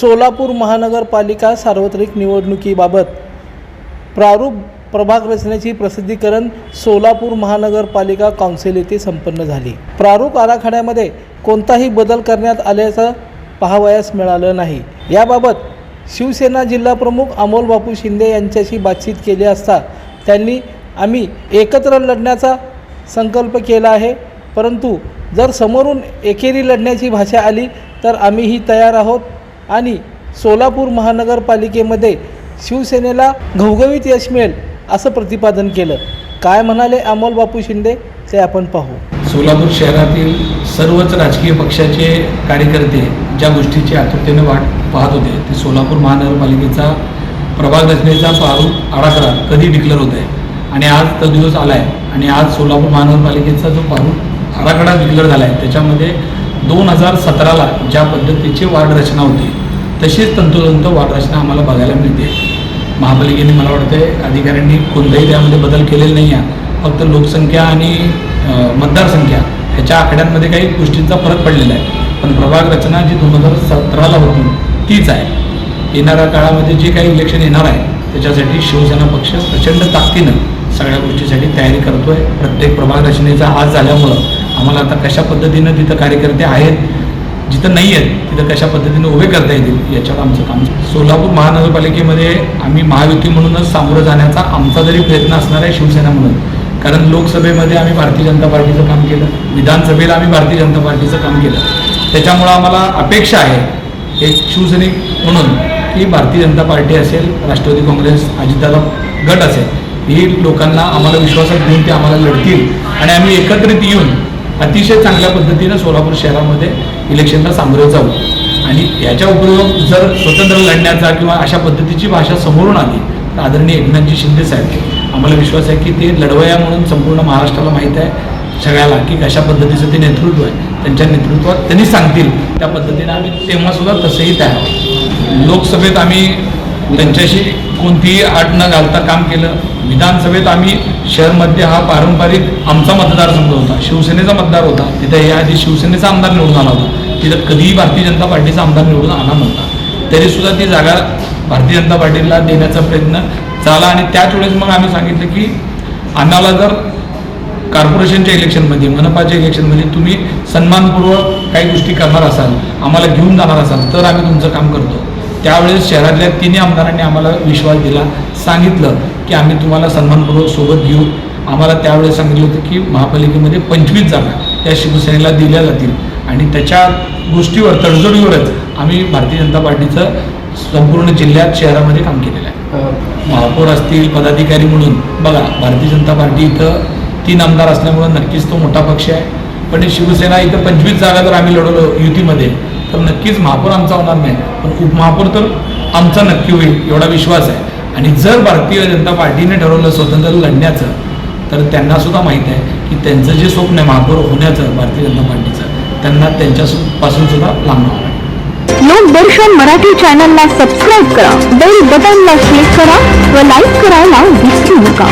सोलापूर महानगरपालिका सार्वत्रिक निवडणुकीबाबत प्रारूप प्रभाग रचनेची प्रसिद्धीकरण सोलापूर महानगरपालिका काउन्सिल येथे संपन्न झाली. प्रारूप आराखड्यामध्ये कोणताही बदल करण्यात आल्याचं पाहावयास मिळालं नाही. याबाबत शिवसेना जिल्हाप्रमुख अमोल बापू शिंदे यांच्याशी बातचीत केली असता त्यांनी आम्ही एकत्र लढण्याचा संकल्प केला आहे परंतु जर समोरून एकेरी लढण्याची भाषा आली तर आम्हीही तयार आहोत आणि सोलापूर महानगरपालिकेमध्ये शिवसेनेला घवघवीत यश मिळेल असं प्रतिपादन केलं. काय म्हणाले अमोल बापू शिंदे? ते आपण पाहू. सोलापूर शहरातील सर्वच राजकीय पक्षाचे कार्यकर्ते ज्या गोष्टीची आतुरतेने वाट पाहत होते. ते सोलापूर महानगरपालिकेचा प्रभाग रचनेचा प्रारूप आराखडा कधी डिक्लेअर होत आहे आणि आज तो दिवस आला आहे आणि आज सोलापूर महानगरपालिकेचा जो प्रारूप आराखडा डिक्लेअर झाला आहे त्याच्यामध्ये दोन हजार सतराला ज्या पद्धतीची वार्ड रचना होती तशीच तंतोतंत वार्ड रचना आम्हाला बघायला मिळते. महापालिकेने मला वाटते अधिकाऱ्यांनी कोणताही त्यामध्ये बदल केलेले नाही आहे फक्त लोकसंख्या आणि मतदारसंख्या ह्याच्या आकड्यांमध्ये काही गोष्टींचा फरक पडलेला आहे. पण प्रभाग रचना जी दोन हजार सतराला होती तीच आहे. येणाऱ्या काळामध्ये जे काही इलेक्शन येणार आहे त्याच्यासाठी शिवसेना पक्ष प्रचंड ताकदीनं सगळ्या गोष्टीसाठी तयारी करतोय. प्रत्येक प्रभाग रचनेचा आज झाल्यामुळं आम्हाला आता कशा पद्धतीनं तिथं कार्यकर्ते आहेत जिथं नाही आहेत तिथं कशा पद्धतीने उभे करता येतील याच्यावर आमचं काम सोलापूर महानगरपालिकेमध्ये आम्ही महायुती म्हणूनच सामोरं जाण्याचा आमचा जरी प्रयत्न असणार आहे शिवसेना म्हणून कारण लोकसभेमध्ये आम्ही भारतीय जनता पार्टीचं काम केलं विधानसभेला आम्ही भारतीय जनता पार्टीचं काम केलं. त्याच्यामुळं आम्हाला अपेक्षा आहे एक शिवसैनिक म्हणून की भारतीय जनता पार्टी असेल राष्ट्रवादी काँग्रेस अजितदादा गट असेल ही लोकांना आम्हाला विश्वासात घेऊन ते आम्हाला लढतील. आणि आम्ही एकत्रित येऊन अतिशय चांगल्या पद्धतीनं सोलापूर शहरामध्ये इलेक्शनला सामोरे जाऊ. आणि याच्या उपयोग जर स्वतंत्र लढण्याचा किंवा अशा पद्धतीची भाषा समोरून आली तर आदरणीय एकनाथजी शिंदे साहेब आम्हाला विश्वास आहे की ते लढवया म्हणून संपूर्ण महाराष्ट्राला माहीत आहे. सगळ्याला की कशा पद्धतीचं ते नेतृत्व आहे त्यांच्या नेतृत्वात त्यांनी सांगतील. त्या पद्धतीने आम्ही तेव्हासुद्धा तसंही तयार लोकसभेत आम्ही त्यांच्याशी कोणतीही आड न घालता काम केलं. विधानसभेत आम्ही शहरमध्ये हा पारंपरिक आमचा मतदारसंघ होता शिवसेनेचा मतदार होता. तिथे याआधी शिवसेनेचा आमदार निवडून आला होता. तिथं कधीही भारतीय जनता पार्टीचा आमदार निवडून आला नव्हता. तरीसुद्धा ती जागा भारतीय जनता पार्टीला देण्याचा प्रयत्न झाला आणि त्याच वेळेस मग आम्ही सांगितलं की आम्हाला जर कॉर्पोरेशनच्या इलेक्शनमध्ये मनपाच्या इलेक्शनमध्ये तुम्ही सन्मानपूर्वक काही गोष्टी करणार असाल आम्हाला घेऊन जाणार असाल तर आम्ही तुमचं काम करतो. त्यावेळेस शहरातल्या तिन्ही आमदारांनी आम्हाला विश्वास दिला सांगितलं की आम्ही तुम्हाला सन्मानपूर्वक सोबत घेऊ. आम्हाला त्यावेळेस सांगितलं होतं की महापालिकेमध्ये पंचवीस जागा त्या शिवसेनेला दिल्या जातील. आणि त्याच्या गोष्टीवर तडजोडीवरच आम्ही भारतीय जनता पार्टीचं संपूर्ण जिल्ह्यात शहरामध्ये काम केलेलं आहे. महापौर असतील पदाधिकारी म्हणून बघा भारतीय जनता पार्टी इथं तीन आमदार असल्यामुळं नक्कीच तो मोठा पक्ष आहे. पण शिवसेना इथं पंचवीस जागा जर आम्ही लढवलो युतीमध्ये तर नक्कीच महापौर आमचा होणार नाही. पण उपमहापौर तर आमचा नक्की होईल एवढा विश्वास आहे. आणि जर भारतीय जनता पार्टीने ठरवलं स्वतंत्र लढण्याचं तर त्यांना सुद्धा माहीत आहे की त्यांचं जे स्वप्न आहे महापौर होण्याचं भारतीय जनता पार्टीचं त्यांना त्यांच्यापासून सुद्धा लांबणार लोकदर्शन मराठी चॅनलला सबस्क्राईब करा बेल बटनला क्लिक करा व लाईक करायला विसरू नका.